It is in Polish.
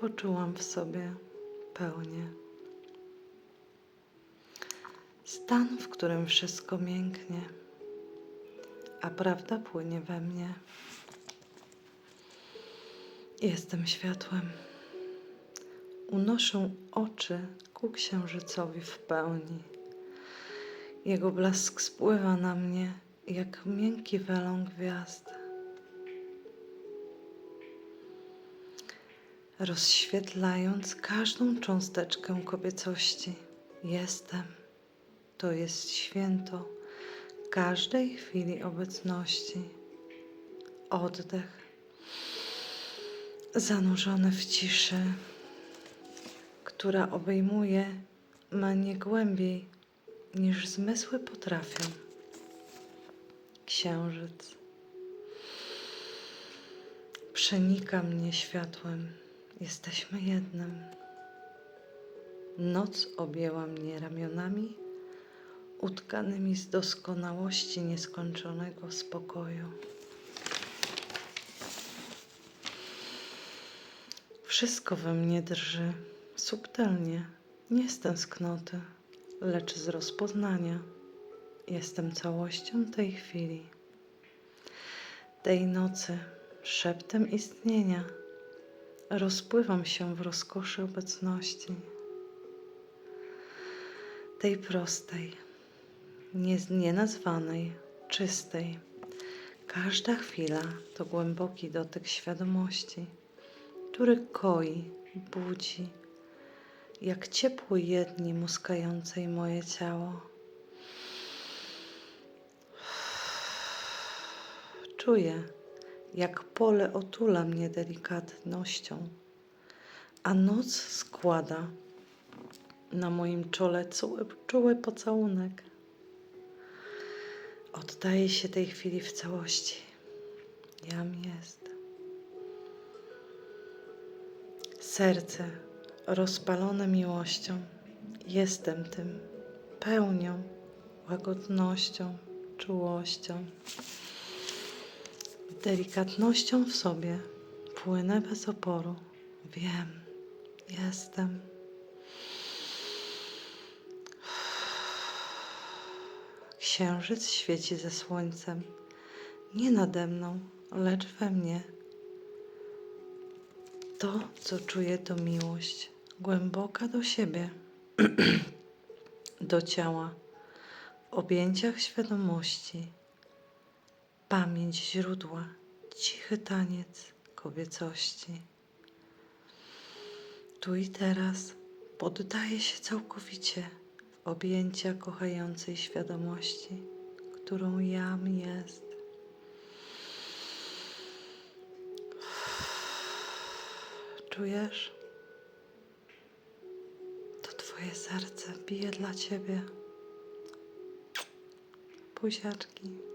poczułam w sobie pełnię. Stan, w którym wszystko mięknie, a prawda płynie we mnie. Jestem światłem. Unoszę oczy ku księżycowi w pełni. Jego blask spływa na mnie jak miękki welon gwiazd. Rozświetlając każdą cząsteczkę kobiecości, jestem. To jest święto każdej chwili obecności. Oddech zanurzony w ciszy, która obejmuje mnie głębiej niż zmysły potrafią. Księżyc przenika mnie światłem. Jesteśmy jednym. Noc objęła mnie ramionami utkanymi z doskonałości nieskończonego spokoju. Wszystko we mnie drży, subtelnie, nie z tęsknoty, lecz z rozpoznania. Jestem całością tej chwili, tej nocy, szeptem istnienia. Rozpływam się w rozkoszy obecności, tej prostej, nie, nienazwanej, czystej. Każda chwila to głęboki dotyk świadomości, który koi, budzi, jak ciepło jedni muskającej moje ciało. Czuję, jak pole otula mnie delikatnością, a noc składa na moim czole czuły, czuły pocałunek. Oddaję się tej chwili w całości. Jam jest. Serce rozpalone miłością. Jestem tym pełnią, łagodnością, czułością, delikatnością w sobie. Płynę bez oporu. Wiem, jestem. Księżyc świeci ze słońcem, nie nade mną, lecz we mnie. To, co czuję, to miłość, głęboka do siebie, do ciała, w objęciach świadomości, pamięć źródła, cichy taniec kobiecości. Tu i teraz poddaję się całkowicie w objęcia kochającej świadomości, którą jam jest. Czujesz? To Twoje serce bije dla Ciebie. Buziaczki.